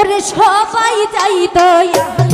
ওরে সবাই যাই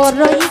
Morro y